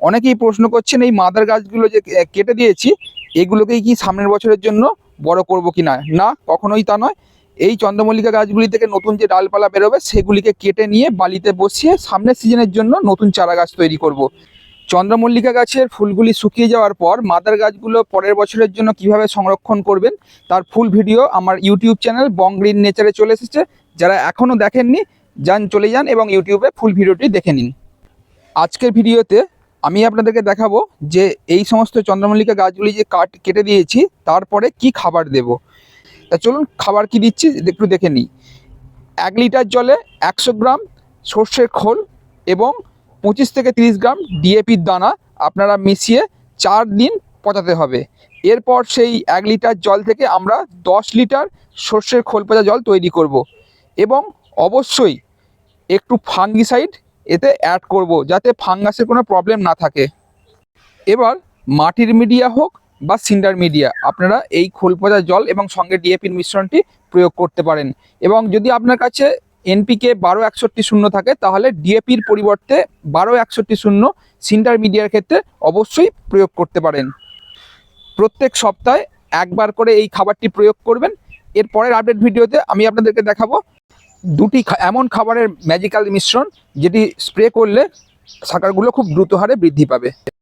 অনেকেই প্রশ্ন করছেন, এই মাদার গাছগুলো যে কেটে দিয়েছি, এগুলোকেই কি সামনের বছরের জন্য বড় করব কি না না, কখনোই তা নয়। এই চন্দ্রমল্লিকা গাছগুলি থেকে নতুন যে ডালপালা বেরোবে, সেগুলিকে কেটে নিয়ে বালিতে বসিয়ে সামনের সিজনের জন্য নতুন চারা গাছ তৈরি করব। চন্দ্রমল্লিকা গাছের ফুলগুলি শুকিয়ে যাওয়ার পর মাদার গাছগুলো পরের বছরের জন্য কীভাবে সংরক্ষণ করবেন, তার ফুল ভিডিও আমার ইউটিউব চ্যানেল বং গ্রিন নেচারে চলে এসেছে। যারা এখনও দেখেননি, যান চলে যান এবং ইউটিউবে ফুল ভিডিওটি দেখে নিন। আজকের ভিডিওতে আমি আপনাদেরকে দেখাবো যে এই সমস্ত চন্দ্রমল্লিকা গাছগুলি যে কাট, কেটে দিয়েছি, তারপরে কি খাবার দেব। তা চলুন খাবার কি দিচ্ছি, একটু দেখে নিই। এক লিটার জলে একশো গ্রাম সর্ষের খোল এবং পঁচিশ থেকে তিরিশ গ্রাম ডিএপির দানা আপনারা মিশিয়ে চার দিন পচাতে হবে। এরপর সেই এক লিটার জল থেকে আমরা দশ লিটার সর্ষের খোল পচা জল তৈরি করব এবং অবশ্যই একটু ফাঙ্গিসাইড এতে অ্যাড করব যাতে ফাঙ্গাসের কোনো প্রবলেম না থাকে। এবার মাটির মিডিয়া হোক বা সিন্ডার মিডিয়া আপনারা এই খোল পচা জল এবং সঙ্গে ডিএপির মিশ্রণটি প্রয়োগ করতে পারেন। এবং যদি আপনার কাছে এনপিকে বারো একষট্টি শূন্য থাকে, তাহলে ডিএপির পরিবর্তে বারো একষট্টি শূন্য সিন্ডার মিডিয়ার ক্ষেত্রে অবশ্যই প্রয়োগ করতে পারেন। প্রত্যেক সপ্তাহে একবার করে এই খাবারটি প্রয়োগ করবেন। এর পরের আপডেট ভিডিওতে আমি আপনাদেরকে দেখাবো দুটি এমন খাবারের ম্যাজিক্যাল মিশ্রণ যেটি স্প্রে করলে সাকারগুলো খুব দ্রুত হারে বৃদ্ধি পাবে।